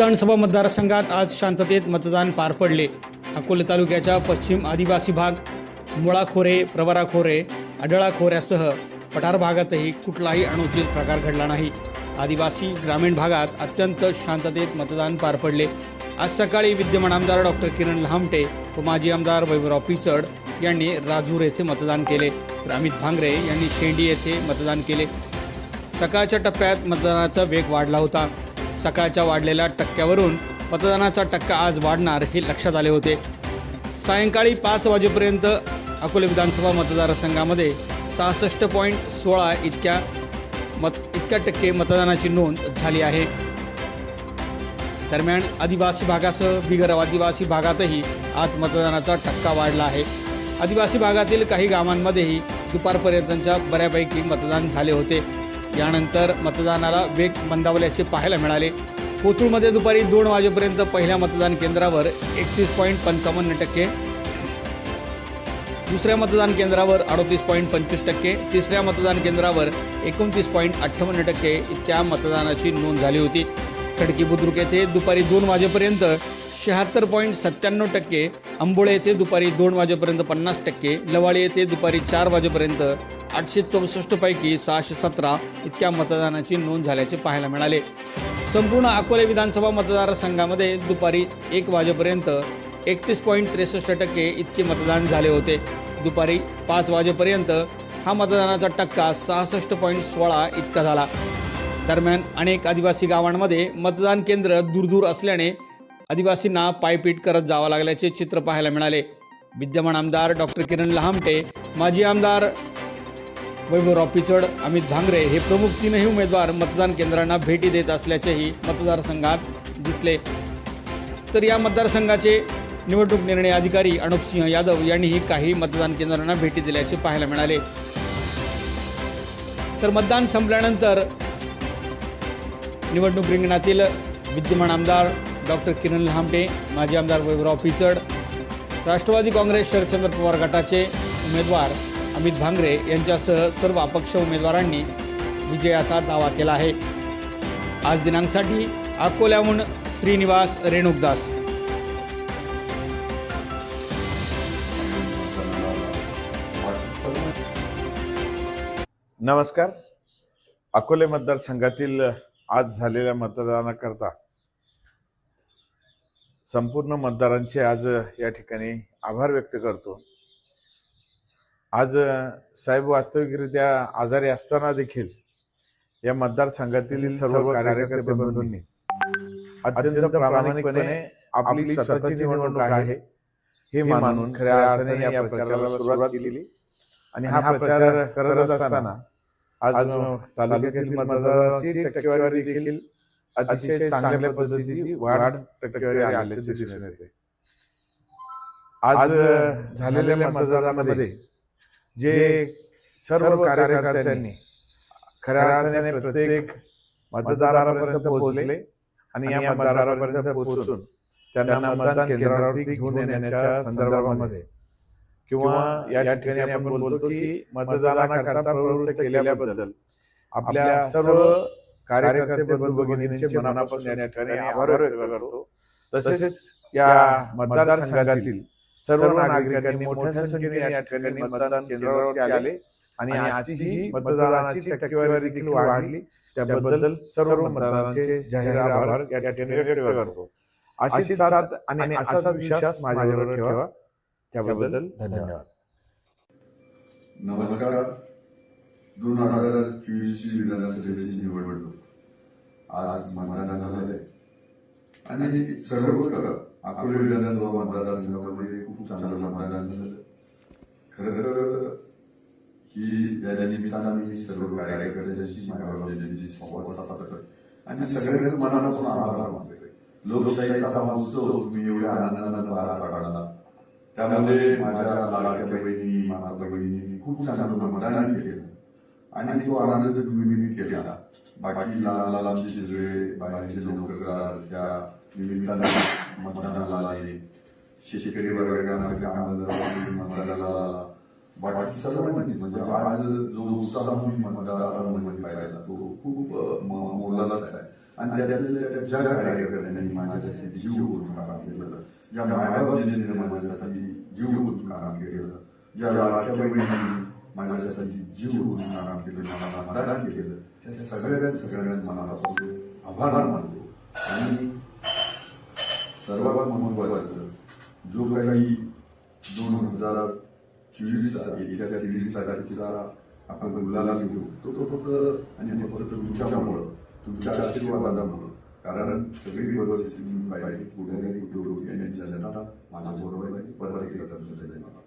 विधानसभा मतदारसंघात आज शांततेत मतदान पार पडले. अकोले तालुक्याच्या पश्चिम आदिवासी भाग मुळाखोरे प्रवराखोरे प्रवरा खोरे खोऱ्यासह पठार भागातही कुठलाही अनुचित प्रकार घडला नाही. आदिवासी ग्रामीण भागात अत्यंत शांततेत मतदान पार पडले. आज सकाळी विद्यमान आमदार डॉक्टर किरण लहामटे व माजी आमदार वैभवराव पिचड यांनी राजूर येथे मतदान केले. तर अमित भांगरे यांनी शेंडी येथे मतदान केले. सकाळच्या टप्प्यात मतदानाचा वेग वाढला होता. सकाळच्या वाढलेल्या टक्क्यावरून मतदानाचा टक्का आज वाढणार हे लक्षात आले होते. सायंकाळी पाच वाजेपर्यंत अकोले विधानसभा मतदारसंघामध्ये सहासष्ट पॉईंट सोळा इतक्या मत इतक्या टक्के मतदानाची नोंद झाली आहे. दरम्यान आदिवासी भागासह बिगर आदिवासी भागातही आज मतदानाचा टक्का वाढला आहे. आदिवासी भागातील काही गावांमध्येही दुपारपर्यंतच्या बऱ्यापैकी मतदान झाले होते. यानंतर मतदानाला वेग मंदावल्याचे पाहायला मिळाले. कोथरूडमध्ये दुपारी दोन वाजेपर्यंत पहिल्या मतदान केंद्रावर एकतीस पॉईंट पंचावन्न टक्के दुसऱ्या मतदान केंद्रावर अडोतीस पॉईंट पंचवीस टक्के तिसऱ्या मतदान केंद्रावर एकोणतीस पॉईंट अठ्ठावन्न टक्के इतक्या मतदानाची नोंद झाली होती. खडकी बुद्रुक येथे दुपारी दोन वाजेपर्यंत शहात्तर पॉईंट सत्त्याण्णव टक्के आंबोळे येथे दुपारी दोन वाजेपर्यंत पन्नास टक्के लवाळे येथे दुपारी चार वाजेपर्यंत आठशे चौसष्टपैकी सहाशे सतरा इतक्या मतदानाची नोंद झाल्याचे पाहायला मिळाले. संपूर्ण अकोले विधानसभा मतदारसंघामध्ये दुपारी एक वाजेपर्यंत एकतीस पॉईंट त्रेसष्ट टक्के इतके मतदान झाले होते. दुपारी पाच वाजेपर्यंत हा मतदानाचा टक्का सहासष्ट पॉईंट सोळा इतका झाला. दरम्यान अनेक आदिवासी गावांमध्ये मतदान केंद्र दूरदूर असल्याने आदिवासींना पायपीट करत जावं लागल्याचे चित्र पाहायला मिळाले. विद्यमान आमदार डॉक्टर किरण लहामटे माजी आमदार वैभवराव पिचड अमित भांगरे हे प्रमुख तीनही उमेदवार मतदान केंद्रांना भेटी देत असल्याचेही मतदारसंघात दिसले. तर या मतदारसंघाचे निवडणूक निर्णय अधिकारी अनुपसिंह यादव यांनीही काही मतदान केंद्रांना भेटी दिल्याचे पाहायला मिळाले. तर मतदान संपल्यानंतर निवडणूक रिंगणातील विद्यमान आमदार डॉक्टर किरण लहामटे माजी आमदार वैभवराव पिचड राष्ट्रवादी काँग्रेस शरदचंद्र पवार गटाचे उमेदवार अमित भांगरे यांच्यासह सर्व अपक्ष उमेदवारांनी विजयाचा दावा केला आहे. आज दिनांकसाठी अकोल्याहून श्रीनिवास रेणुकदास. नमस्कार. अकोले मतदारसंघातील आज झालेल्या मतदानाकरता संपूर्ण मतदारांचे आज या ठिकाणी आभार व्यक्त करतो. आज साहेब वास्तविकरित्या आजारी असताना देखील या मतदारसंघातील सर्व कार्यकर्ते बंधूंनी अत्यंत प्रामाणिकपणे आपली स्वतःची निवडणूक आहे हे मानून खऱ्या अर्थाने या प्रचाराला सुरुवात केली. आणि हा प्रचार करत असताना आज तालुक्यातील मतदारांची टक्केवारी देखील अतिशय चांगल्या पद्धतीची वाढ टक्केवारी आल्याचे दिसून येते. आज झालेल्या मतदानामध्ये जे सर्व कार्यकर्त्यांनी खऱ्या अर्थाने प्रत्येक मतदारापर्यंत पोहोचले आणि या मतदारापर्यंत पोहोचून त्यांना मतदान केंद्रावरती घेऊन येण्याच्या संदर्भामध्ये किंवा या ठिकाणी आपण बोलतो की मतदानाकरता प्रवृत्त केल्याबद्दल आपल्या सर्व कार्यकर्ते बंधू भगिनींचे मनापासून या ठिकाणी आभार व्यक्त करतो. तसेच या मतदारसंघातील सर्व नागरिकांनी मोठ्या संख्येने या ठिकाणी मतदान केंद्रावरती आले आणि आजची ही मतदानाची टक्केवारी देखील वाढली त्याबद्दल सर्व मतदारांचे जाहीर आभार या ठिकाणी व्यक्त करतो. अशीच साथ आणि असाच विश्वास माझ्यावर ठेवा. त्याबद्दल धन्यवाद. नमस्कार. दोन हजार चोवीसची विधानसभेची निवडणूक आज मतदान झालंय आणि सर्वत्र अकोले विधानसभा मतदारसंघामध्ये खूप चांगलं मतदान झालं खरं तर ही या निमित्तानं मी सर्व कार्यकर्त्यांशी मागावलेली संवाद साधत आणि सगळ्यांचं मनापासून आभार मानले लोकशाहीचा हा उत्सव तुम्ही एवढ्या आनंदानं पार पाडला त्यामध्ये माझ्या लाडक्या बहिणी माता बहिणी खूप चांगलं मतदान केलं आणि तो आनंद तुम्ही केला बाकी लहान बाहेरचे नोकरदार त्या निमित्तानं मतदानाला आले शेतकरी वर्गांना मतदानाला आला बाकी सर्वांनीच म्हणजे आज जो उत्साह मतदारांमध्ये पाहिला तो खूप म- आहे आणि त्यातल्या ज्या कार्यकर्त्यांनी माझ्यासाठी जीव करून काम केलं ज्या मायाबाबतीने माझ्यासाठी जीव ओतून काम केलं ज्या लाडक्या बहिणींनी माझ्यासाठी जीव ओतून काम केलं मला मतदान केलं त्या सगळ्या सगळ्यांचं मनापासून आभार मानतो. आणि सर्वात महत्वाचं जो काही दोन हजार चोवीस येत्या तेवीस तारखेचा आपण गुलाला घेऊ तो तो फक्त आणि फक्त तुमच्यामुळं तुमच्या आशीर्वादामुळं. कारण सगळी परिस्थिती पाहिजे. पुढे यांच्या जनता माझ्या बरोबर आहे परत एकदा तुमचं धन्यवाद